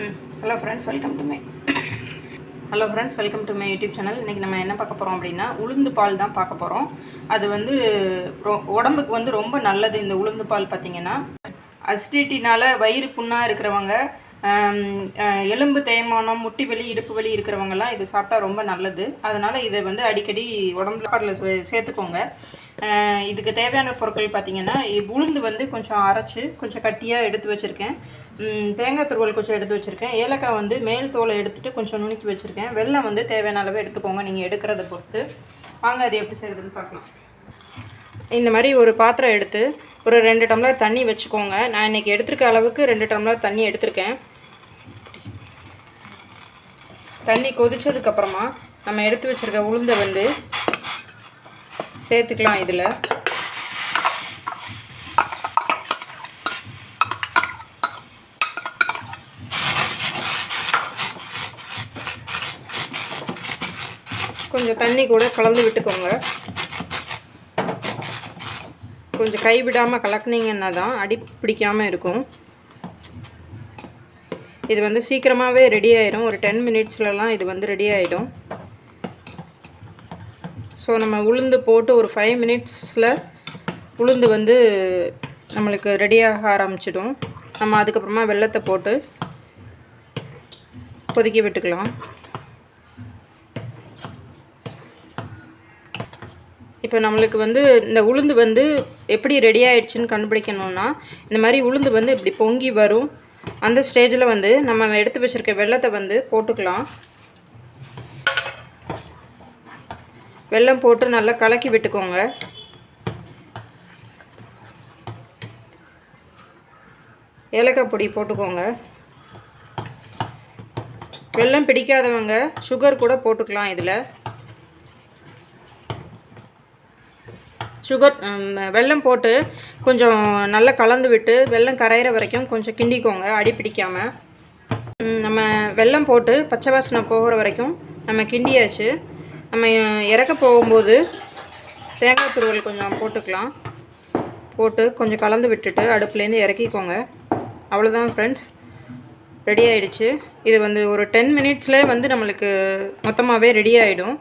ம். Hello friends welcome to my hello friends welcome to my YouTube channel இன்றைக்கி நம்ம என்ன பார்க்க போகிறோம் அப்படின்னா உளுந்து பால் தான் பார்க்க போகிறோம் அது வந்து ரொ- உடம்புக்கு வந்து ரொம்ப நல்லது. இந்த உளுந்து பால் பார்த்தீங்கன்னா அசிடிட்டினால் வயிறு புண்ணாக இருக்கிறவங்க எலும்பு தேய்மானம் முட்டி வலி இடுப்பு வலி இருக்கிறவங்கலாம் இது சாப்பிட்டா ரொம்ப நல்லது. அதனால் இதை வந்து அடிக்கடி உடம்புல பாலில் சே- சேர்த்துக்கோங்க. இதுக்கு தேவையான பொருட்கள் பார்த்தீங்கன்னா உளுந்து வந்து கொஞ்சம் அரைச்சி கொஞ்சம் கட்டியாக எடுத்து வச்சுருக்கேன். தேங்காய் துருவல் கொஞ்சம் எடுத்து வச்சுருக்கேன். ஏலக்காய் வந்து மேல் தோலை எடுத்துகிட்டு கொஞ்சம் நுணுக்கி வச்சுருக்கேன். வெள்ளம் வந்து தேவையான அளவு எடுத்துக்கோங்க நீங்கள் எடுக்கிறத பொறுத்து. வாங்க அது எப்படி செய்கிறதுன்னு பார்க்கலாம். இந்த மாதிரி ஒரு பாத்திரம் எடுத்து ஒரு ரெண்டு டம்ளர் தண்ணி வச்சுக்கோங்க. நான் இன்றைக்கி எடுத்திருக்க அளவுக்கு ரெண்டு டம்ளர் தண்ணி எடுத்திருக்கேன். தண்ணி கொதித்ததுக்கப்புறமா நம்ம எடுத்து வச்சுருக்க உளுந்தை வந்து சேர்த்துக்கலாம் இதில். கொஞ்சம் தண்ணி கூட கலந்து விட்டுக்கோங்க. கொஞ்சம் கைவிடாமல் கலக்குனீங்கன்னா தான் அடி பிடிக்காமல் இருக்கும். இது வந்து சீக்கிரமாகவே ரெடி ஆயிடும் ஒரு டென் மினிட்ஸ்லலாம் இது வந்து ரெடி ஆகிடும் ஸோ நம்ம உளுந்து போட்டு ஒரு ஃபைவ் மினிட்ஸில் உளுந்து வந்து நம்மளுக்கு ரெடியாக ஆரம்பிச்சிடும். நம்ம அதுக்கப்புறமா வெள்ளத்தை போட்டு கொதிக்க விட்டுக்கலாம். இப்போ நம்மளுக்கு வந்து இந்த உளுந்து வந்து எப்படி ரெடி ஆயிடுச்சுன்னு கண்டுபிடிக்கணும்னா இந்த மாதிரி உளுந்து வந்து இப்படி பொங்கி வரும். அந்த ஸ்டேஜில் வந்து நம்ம எடுத்து வச்சுருக்க வெள்ளத்தை வந்து போட்டுக்கலாம். வெல்லம் போட்டு நல்லா கலக்கி விட்டுக்கோங்க. ஏலக்காய் பொடி போட்டுக்கோங்க. வெல்லம் பிடிக்காதவங்க சுகர் கூட போட்டுக்கலாம் இதில். சுகர் வெல்லம் போட்டு கொஞ்சம் நல்லா கலந்து விட்டு வெல்லம் கரையிற வரைக்கும் கொஞ்சம் கிண்டிக்கோங்க அடி பிடிக்காமல் நம்ம வெல்லம் போட்டு பச்சை வாசனை போகிற வரைக்கும் நம்ம கிண்டியாச்சு. நம்ம இறக்க போகும்போது தேங்காய் துருவல் கொஞ்சம் போட்டுக்கலாம். போட்டு கொஞ்சம் கலந்து விட்டுட்டு அடுப்புலேருந்து இறக்கிக்கோங்க. அவ்வளோதான் ஃப்ரெண்ட்ஸ் ரெடி ஆகிடுச்சு இது வந்து ஒரு டென் மினிட்ஸ்லேயே வந்து நம்மளுக்கு மொத்தமாகவே ரெடி ஆகிடும்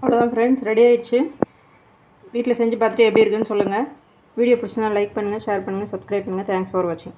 அவ்வளோதான் ஃப்ரெண்ட்ஸ் ரெடி ஆகிடுச்சு வீட்டில் செஞ்சு பார்த்துட்டு எப்படி இருக்குன்னு சொல்லுங்கள் வீடியோ பிடிச்சிருந்தா லைக் பண்ணுங்கள் ஷேர் பண்ணுங்கள் சப்ஸ்கிரைப் பண்ணுங்கள் தேங்க்ஸ் ஃபார் வாட்சிங்